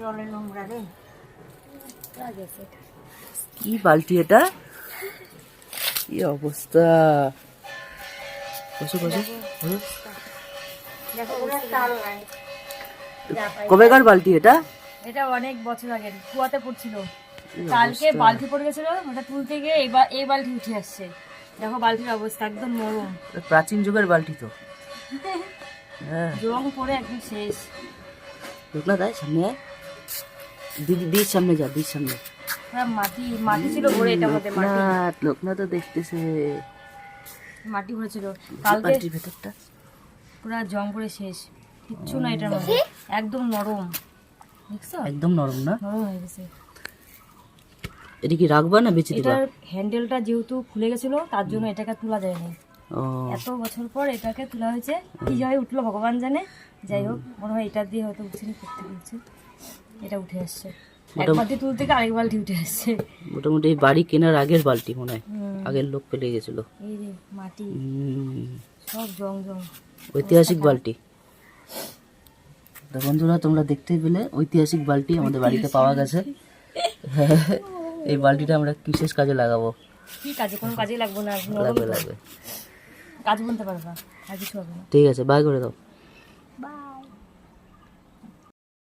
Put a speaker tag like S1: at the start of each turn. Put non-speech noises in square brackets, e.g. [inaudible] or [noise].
S1: জলে নোংরা রে।
S2: কি বালতি এটা? কি অবস্থা? বসো বসো। কবেকার বালতি এটা?
S3: এটা অনেক বছর আগে কুয়াতে পড়ছিল। কালকে বালতি পড়ে গেছিল ওটা তুলতে গিয়ে এই এই বালতি উঠে আসছে। দেখো বালতির অবস্থা একদম নরম।
S2: প্রাচীন যুগের বালতি তো। [laughs] হ্যাঁ।
S3: জং পড়ে একদম শেষ।
S2: লোকনাথ আয় সামনে। দিদি দিদির সামনে যা দিদির সামনে।
S3: পুরো মাটি মাটি ছিল ভরে মধ্যে মাটি
S2: লোকনাথ লোকনাথ তো দেখতেছে।
S3: মাটি ভরেছিল। কালকে
S2: ভেতরটা।
S3: পুরো পড়ে শেষ। কিচ্ছু না এটার মধ্যে। একদম নরম। দেখছ?
S2: একদম নরম না?
S3: নরম হয়ে গেছে।
S2: এটা কি রাখবা না বেঁচে দিবা?
S3: এটার হ্যান্ডেলটা যেহেতু খুলে গেছিল তার জন্য এটাকে তোলা যায়নি। এত বছর পর এটাকে তোলা হয়েছে। কি কীভাবে উঠল ভগবান জানে। যাই হোক মনে হয় এটা দিয়ে হয়তো উঠছে করতে বলছে এটা উঠে আসছে। এক তুলতে থেকে আরেক বালতি উঠে আসছে।
S2: মোটামুটি বাড়ি কেনার আগের বালতি মনে হয়। আগের লোক পেলে গেছিল।
S3: এই রে মাটি। সব জং জং।
S2: ঐতিহাসিক বালতি। তো বন্ধুরা তোমরা দেখতেই পেলে ঐতিহাসিক বালতি আমাদের বাড়িতে পাওয়া গেছে। এই বালতিটা আমরা বিশেষ কাজে লাগাবো?
S3: কি কাজে কোনো কাজে লাগবে না। নরম
S2: লাগবে লাগবে।
S3: কাজ বলতে পারবা আর কিছু হবে না।
S2: ঠিক আছে বাই করে দাও।